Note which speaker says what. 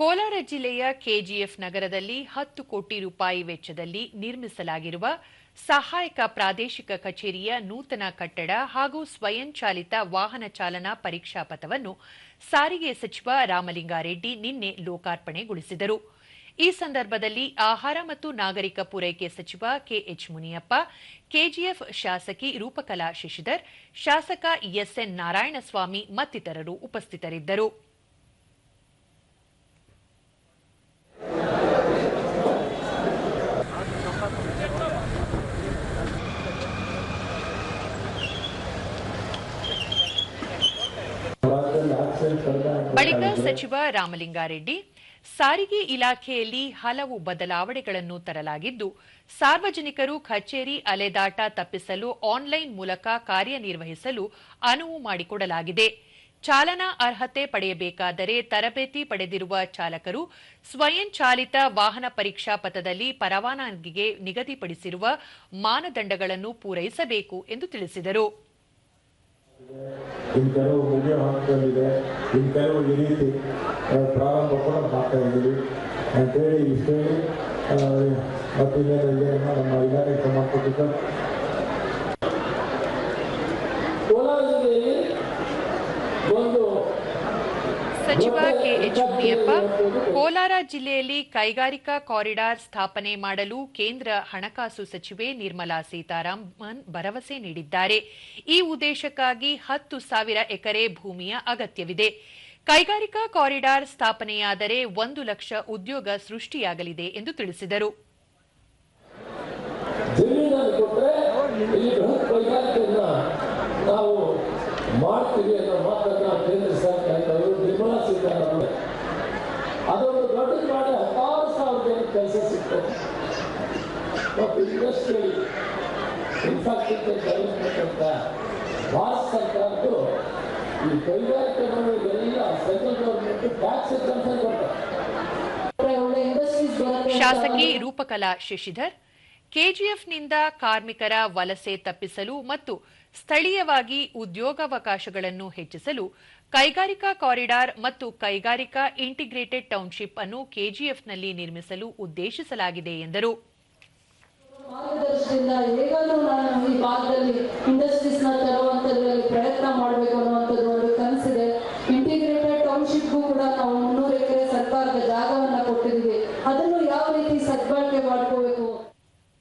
Speaker 1: ಕೋಲಾರ ಜಿಲ್ಲೆಯ ಕೆಜಿಎಫ್ ನಗರದಲ್ಲಿ ಹತ್ತು ಕೋಟಿ ರೂಪಾಯಿ ವೆಚ್ಚದಲ್ಲಿ ನಿರ್ಮಿಸಲಾಗಿರುವ ಸಹಾಯಕ ಪ್ರಾದೇಶಿಕ ಕಚೇರಿಯ ನೂತನ ಕಟ್ಟಡ ಹಾಗೂ ಸ್ವಯಂಚಾಲಿತ ವಾಹನ ಚಾಲನಾ ಪರೀಕ್ಷಾ ಪಥವನ್ನು ಸಾರಿಗೆ ಸಚಿವ ರಾಮಲಿಂಗಾರೆಡ್ಡಿ ನಿನ್ನೆ ಲೋಕಾರ್ಪಣೆಗೊಳಿಸಿದರು. ಈ ಸಂದರ್ಭದಲ್ಲಿ ಆಹಾರ ಮತ್ತು ನಾಗರಿಕ ಪೂರೈಕೆ ಸಚಿವ ಕೆಎಚ್ ಮುನಿಯಪ್ಪ ಕೆಜಿಎಫ್ ಶಾಸಕಿ ರೂಪಕಲಾ ಶಶಿಧರ್, ಶಾಸಕ ಎಸ್ಎನ್ ನಾರಾಯಣಸ್ವಾಮಿ ಮತ್ತಿತರರು ಉಪಸ್ಥಿತರಿದ್ದರು. ಬಳಿಕ ಸಚಿವ ರಾಮಲಿಂಗಾರೆಡ್ಡಿ ಸಾರಿಗೆ ಇಲಾಖೆಯಲ್ಲಿ ಹಲವು ಬದಲಾವಣೆಗಳನ್ನು ತರಲಾಗಿದ್ದು ಸಾರ್ವಜನಿಕರು ಕಚೇರಿ ಅಲೆದಾಟ ತಪ್ಪಿಸಲು ಆನ್ಲೈನ್ ಮೂಲಕ ಕಾರ್ಯನಿರ್ವಹಿಸಲು ಅನುವು ಮಾಡಿಕೊಡಲಾಗಿದೆ. ಚಾಲನಾ ಅರ್ಹತೆ ಪಡೆಯಬೇಕಾದರೆ ತರಬೇತಿ ಪಡೆದಿರುವ ಚಾಲಕರು ಸ್ವಯಂಚಾಲಿತ ವಾಹನ ಪರೀಕ್ಷಾ ಪಥದಲ್ಲಿ ಪರವಾನಗಿಗೆ ನಿಗದಿಪಡಿಸಿರುವ ಮಾನದಂಡಗಳನ್ನು ಪೂರೈಸಬೇಕು ಎಂದು ತಿಳಿಸಿದರು.
Speaker 2: ಇನ್ನು ಕೆಲವು ಮುಗಿಯೋ ಹಂತದಲ್ಲಿದೆ ಇನ್ನು ಕೆಲವು ಈ ರೀತಿ ಆ, ಪ್ರಾರಂಭ ಕೂಡ ಮಾಡ್ತಾ ಇದ್ದೀವಿ ಅಂತೇಳಿ ಇಷ್ಟು ಹೇಳಿ ಆ, ಮತ್ತು ಇನ್ನೇನು ಇದೆ ಅನ್ನೋ ನಮ್ಮ ಇಲಾಖೆಗೆ ಸಂಬಂಧಪಟ್ಟಿದ್ದ
Speaker 1: ಸಚಿವ ಕೆಎಚ್ ಮುನಿಯಪ್ಪ ಕೋಲಾರ ಜಿಲ್ಲೆಯಲ್ಲಿ ಕೈಗಾರಿಕಾ ಕಾರಿಡಾರ್ ಸ್ಥಾಪನೆ ಮಾಡಲು ಕೇಂದ್ರ ಹಣಕಾಸು ಸಚಿವೆ ನಿರ್ಮಲಾ ಸೀತಾರಾಮನ್ ಭರವಸೆ ನೀಡಿದ್ದಾರೆ. ಈ ಉದ್ದೇಶಕ್ಕಾಗಿ ಹತ್ತು ಸಾವಿರ ಎಕರೆ ಭೂಮಿಯ ಅಗತ್ಯವಿದೆ. ಕೈಗಾರಿಕಾ ಕಾರಿಡಾರ್ ಸ್ಥಾಪನೆಯಾದರೆ ಒಂದು ಲಕ್ಷ ಉದ್ಯೋಗ ಸೃಷ್ಟಿಯಾಗಲಿದೆ ಎಂದು ತಿಳಿಸಿದರು.
Speaker 3: ಅದೊಂದು ದೊಡ್ಡದು ಮಾಡಿ ಹತ್ತಾರು ಸಾವಿರ ಜನಕ್ಕೆ ಕೆಲಸ ಸಿಗ್ತದೆ ಮತ್ತು ಇಂಡಸ್ಟ್ರಿಯಲ್ ಇನ್ಫ್ರಾಸ್ಟ್ರಕ್ಚರ್ ಡೆವಲಪ್ಮೆಂಟ್ ಅಂತ ಭಾರತ ಸರ್ಕಾರದ್ದು ಈ ಕೈಗಾರಿಕೆಗಳು ಎಲ್ಲ ಸೆಂಟ್ರಲ್ ಗೌರ್ಮೆಂಟ್ ಟ್ಯಾಕ್ಸ್ ಕೊಡ್ತಾರೆ
Speaker 4: ಇಂಡಸ್ಟ್ರೀಸ್
Speaker 1: ಶಾಸಕಿ ರೂಪಕಲಾ ಶಶಿಧರ್ ಕೆಜಿಎಫ್ನಿಂದ ಕಾರ್ಮಿಕರ ವಲಸೆ ತಪ್ಪಿಸಲು ಮತ್ತು ಸ್ಥಳೀಯವಾಗಿ ಉದ್ಯೋಗಾವಕಾಶಗಳನ್ನು ಹೆಚ್ಚಿಸಲು ಕೈಗಾರಿಕಾ ಕಾರಿಡಾರ್ ಮತ್ತು ಕೈಗಾರಿಕಾ ಇಂಟಿಗ್ರೇಟೆಡ್ ಟೌನ್ಶಿಪ್ ಅನ್ನು ಕೆಜಿಎಫ್ನಲ್ಲಿ ನಿರ್ಮಿಸಲು ಉದ್ದೇಶಿಸಲಾಗಿದೆ ಎಂದರು.